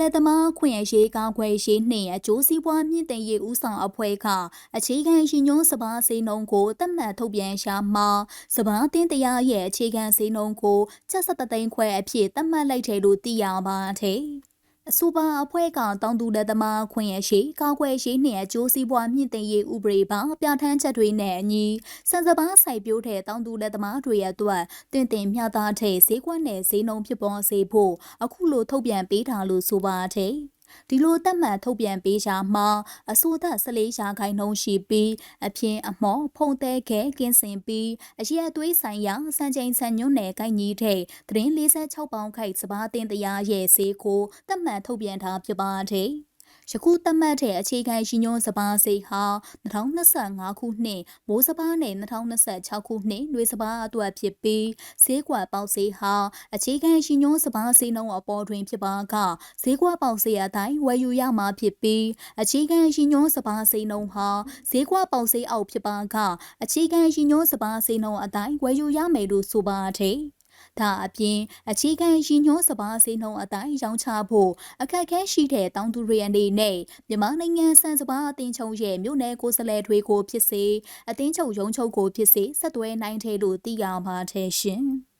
လက်သမားခွင့်ရရေးကာကွယ်ရေးနှင့်အကျိုးစီးပွားမြင့်တင်ရေးဦးဆောင်အဖွဲ့ကအခြေခံရှင်ညွှန်းစပါးစည်းနှုန်းကိုတတ်မှတ်ထုတ်ပြန်ရှာမှာစပါးတင်းတရားရဲ့အခြေခံစည်းနှုန်းကို73သိန်းခွဲအဖြစ်တတ်မှတ်လိုက်တယ်လို့သိရပါတယ်။ အဆိုပါအဖွဲ့ကတောင်သူလက်သမားခွင့်ရရှိကာကွယ်ရေးနှင့်အကျိုးစီးပွားမြင့်တင်ရေးဥပဒေပါပြဋ္ဌာန်းချက်တွေနဲ့အညီစံစပါးစိုက်ပျိုးတဲ့တောင်သူလက်သမားတွေရဲ့အတွက်တင်တင်မျှသားတဲ့ဈေးကွက်နဲ့ဈေးနှုန်းဖြစ်ပေါ်စေဖို့အခုလိုထုတ်ပြန်ပေးထားလို့ဆိုပါတယ်။ ဒီလိုတတ်မှတ်ထုတ်ပြန်ပေးရှာမှာအဆိုသက်14ရာခိုင်နှုန်းရှိပြီးအပြင်အမော့ဖုံသေးခဲကင်းစင်ပြီးအရက်အသွေးဆိုင်ရာစံချိန်စံညွှန်းနယ်ကိုက်ညီတဲ့သတင်း46ပေါင်းခိုက်စပါးတင်တရားရဲ့ဈေးကိုတတ်မှတ်ထုတ်ပြန်ထားဖြစ်ပါတယ်။ ယခုသတ်မှတ်တဲ့အခြေခံရှင်ညွှန်းစပါးစိတ်ဟာ2025ခုနှစ်မိုးစပါးနဲ့2026ခုနှစ်နှွေစပါးအတွက်ဖြစ်ပြီးဈေးကွက်ပေါက်ဈေးဟာအခြေခံရှင်ညွှန်းစပါးစိတ်နှုန်းအပေါ်တွင်ဖြစ်ပါကဈေးကွက်ပေါက်ဈေးအတိုင်းဝယ်ယူရမှာဖြစ်ပြီးအခြေခံရှင်ညွှန်းစပါးစိတ်နှုန်းဟာဈေးကွက်ပေါက်ဈေးအောက်ဖြစ်ပါကအခြေခံရှင်ညွှန်းစပါးစိတ်နှုန်းအတိုင်းဝယ်ယူရမယ်လို့ဆိုပါတယ်။ ဒါအပြင်အခြေခံရည်ညွှန်းစပါးဈေးနှုန်းအတိုင်းရောင်းချဖို့အခက်အခဲရှိတဲ့တောင်သူတွေအနေနဲ့မြန်မာနိုင်ငံစံစပါးအသင်းချုပ်ရဲ့မြို့နယ်ကိုယ်စားလှယ်တွေကိုဖြစ်စေအသင်းချုပ်ရုံးချုပ်ကိုဖြစ်စေဆက်သွယ်နိုင်တယ်လို့သိရပါတယ်ရှင်။